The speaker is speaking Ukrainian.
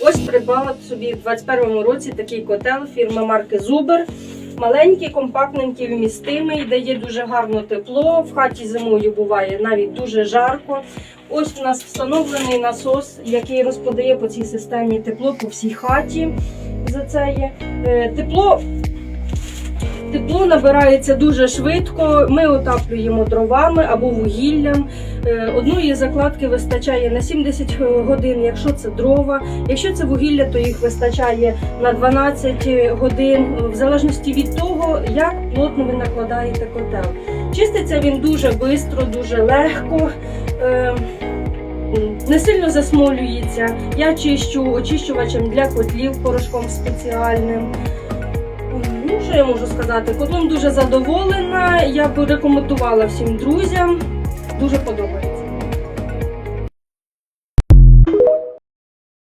Ось придбала собі в 21-му році такий котел фірми марки Зубер. Маленький, компактненький, вмістимий, дає дуже гарно тепло. В хаті зимою буває навіть дуже жарко. Ось у нас встановлений насос, який розподає по цій системі тепло по всій хаті. За це є. Е, Тепло Тепло набирається дуже швидко. Ми отаплюємо дровами або вугіллям. Е, Одної закладки вистачає на 70 годин, якщо це дрова. Якщо це вугілля, то їх вистачає на 12 годин, в залежності від того, як плотно ви накладаєте котел. Чиститься він дуже швидко, дуже легко. е, Не сильно засмолюється. Я чищу очищувачем для котлів порошком спеціальним. Можу сказати? Котлом дуже задоволена. Я б рекомендувала всім друзям. Дуже подобається.